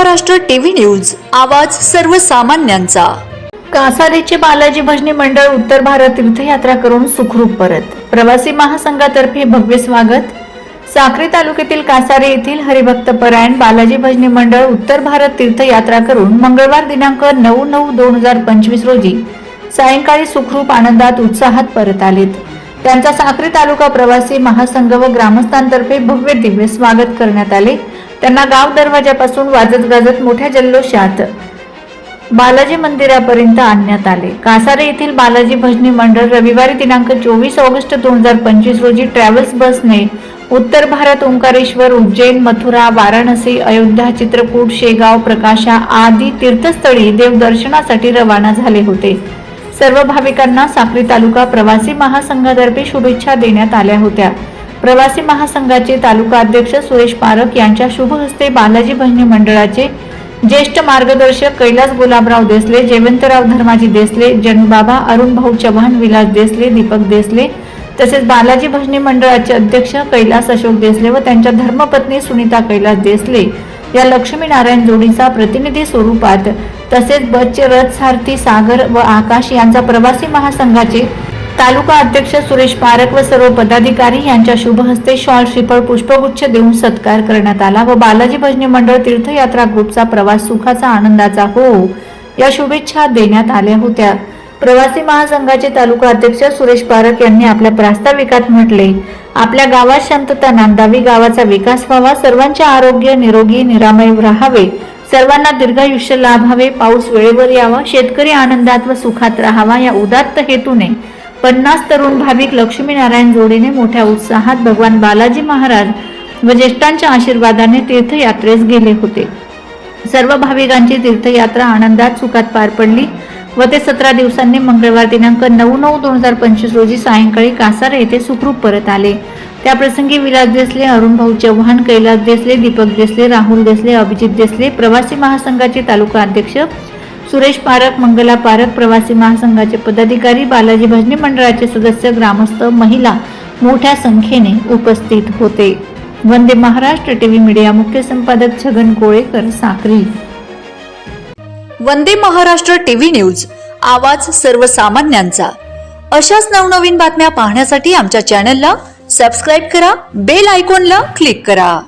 Maharashtra TV news आवाज सर्वसामान्यांचा. कासारेचे बालाजी भजनी मंडळ उत्तर भारत तीर्थयात्रा करून सुखरूप परत. प्रवासी महासंघातर्फे भव्य स्वागत. साक्री तालुक्यातील कासारे येथील हरिभक्त परायण बालाजी भजनी मंडळ उत्तर भारत तीर्थयात्रा करून मंगळवार दिनांक नऊ नऊ दोन हजार पंचवीस रोजी सायंकाळी सुखरूप आनंदात उत्साहात परत आलेत. त्यांचा साक्री तालुका प्रवासी महासंघ व ग्रामस्थांतर्फे भव्य दिव्य स्वागत करण्यात आले. त्यांना गाव दरवाजापासून वाजत गाजत मोठ्या जल्लोषात बालाजी मंदिरापर्यंत आणण्यात आले. कासारे येथील बालाजी भजनी मंडळ रविवारी दिनांक चोवीस ऑगस्ट दोन हजार पंचवीस रोजी ट्रॅव्हल्स बसने उत्तर भारत ओंकारेश्वर उज्जैन मथुरा वाराणसी अयोध्या चित्रकूट शेगाव प्रकाशा आदी तीर्थस्थळी देवदर्शनासाठी रवाना झाले होते. सर्व भाविकांना साक्री तालुका प्रवासी महासंघातर्फे शुभेच्छा देण्यात आल्या होत्या. प्रवासी महासंघाचे तालुका अध्यक्ष सुरेश पारख यांच्या शुभ हस्ते बालाजी भजनी मंडळाचे ज्येष्ठ मार्गदर्शक कैलास गुलाबराव देसले जयवंतराव धर्माजी देसले जनुबाबा अरुण भाऊ चव्हाण विलास देसले दीपक देसले तसेच बालाजी भजनी मंडळाचे अध्यक्ष कैलास अशोक देसले व त्यांच्या धर्मपत्नी सुनीता कैलास देसले या लक्ष्मीनारायण जोडीचा प्रतिनिधी स्वरूपात तसेच बसचे रथ सारथी सागर व आकाश यांचा प्रवासी महासंघाचे तालुका अध्यक्ष सुरेश पारक व सर्व पदाधिकारी यांच्या शुभ हस्ते शॉल श्रीफळ पुष्पगुच्छ देऊन सत्कार करण्यात आला व बालाजी भजनी मंडळ तीर्थयात्रा ग्रुपचा प्रवास सुखाचा आनंदाचा हो या शुभेच्छा देण्यात आल्या होत्या. प्रवासी महासंघाचे तालुका अध्यक्ष सुरेश पारक यांनी आपल्या प्रास्ताविकात म्हटले आपल्या गावात शांतता नांदावी गावाचा विकास व्हावा सर्वांचे आरोग्य निरोगी निरामय राहावे सर्वांना दीर्घायुष्य लाभावे पाऊस वेळेवर यावा शेतकरी आनंदात व सुखात राहावा या उदात्त हेतूने पन्नास तरुण भाविक लक्ष्मीनारायण जोडीने मोठ्या उत्साहात भगवान बालाजी महाराज व ज्येष्ठांच्या आशीर्वादाने तीर्थयात्रेस गेले होते. सर्व भाविकांची तीर्थयात्रा आनंदात सुखात पार पडली व ते सतरा दिवसांनी मंगळवार दिनांक नऊ नऊ दोन हजार पंचवीस रोजी सायंकाळी कासार येथे सुखरूप परत आले. त्याप्रसंगी विलास देसले अरुणभाऊ चव्हाण कैलास देसले दीपक देसले राहुल देसले अभिजित देसले प्रवासी महासंघाचे तालुका अध्यक्ष सुरेश पारक मंगला पारक प्रवासी महासंघाचे पदाधिकारी बालाजी भजनी मंडळाचे सदस्य ग्रामस्थ महिला मोठ्या संख्येने उपस्थित होते. वंदे महाराष्ट्र टीव्ही मीडिया मुख्य संपादक छगन कोळेकर साक्री. वंदे महाराष्ट्र टीव्ही न्यूज आवाज सर्वसामान्यांचा. अशाच नवनवीन बातम्या पाहण्यासाठी आमच्या चॅनलला सबस्क्राईब करा बेल आयकॉनला क्लिक करा.